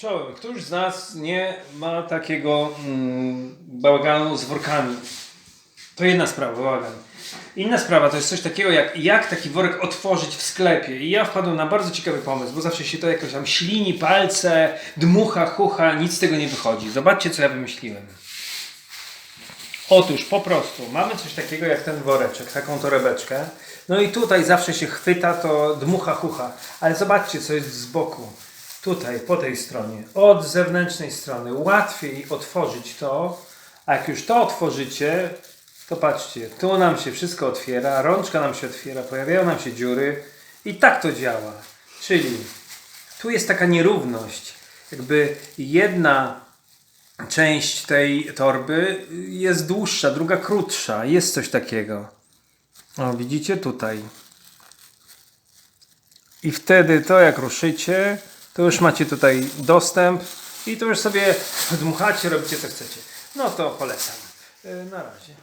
Czołem. Któż z nas nie ma takiego mm, bałaganu z workami? To jedna sprawa, bałagan. Inna sprawa to jest coś takiego, jak, jak taki worek otworzyć w sklepie. I ja wpadłem na bardzo ciekawy pomysł, bo zawsze się to jakoś tam ślini palce, dmucha, chucha, nic z tego nie wychodzi. Zobaczcie, co ja wymyśliłem. Otóż po prostu mamy coś takiego jak ten woreczek, taką torebeczkę. No i tutaj zawsze się chwyta to dmucha chucha. Ale zobaczcie co jest z boku. Tutaj, po tej stronie, od zewnętrznej strony. Łatwiej otworzyć to, a jak już to otworzycie, to patrzcie, tu nam się wszystko otwiera, rączka nam się otwiera, pojawiają nam się dziury i tak to działa. Czyli tu jest taka nierówność. Jakby jedna część tej torby jest dłuższa, druga krótsza. Jest coś takiego. O, widzicie tutaj. I wtedy to jak ruszycie, to już macie tutaj dostęp i to już sobie dmuchacie, robicie co chcecie. No to polecam. Yy, Na razie.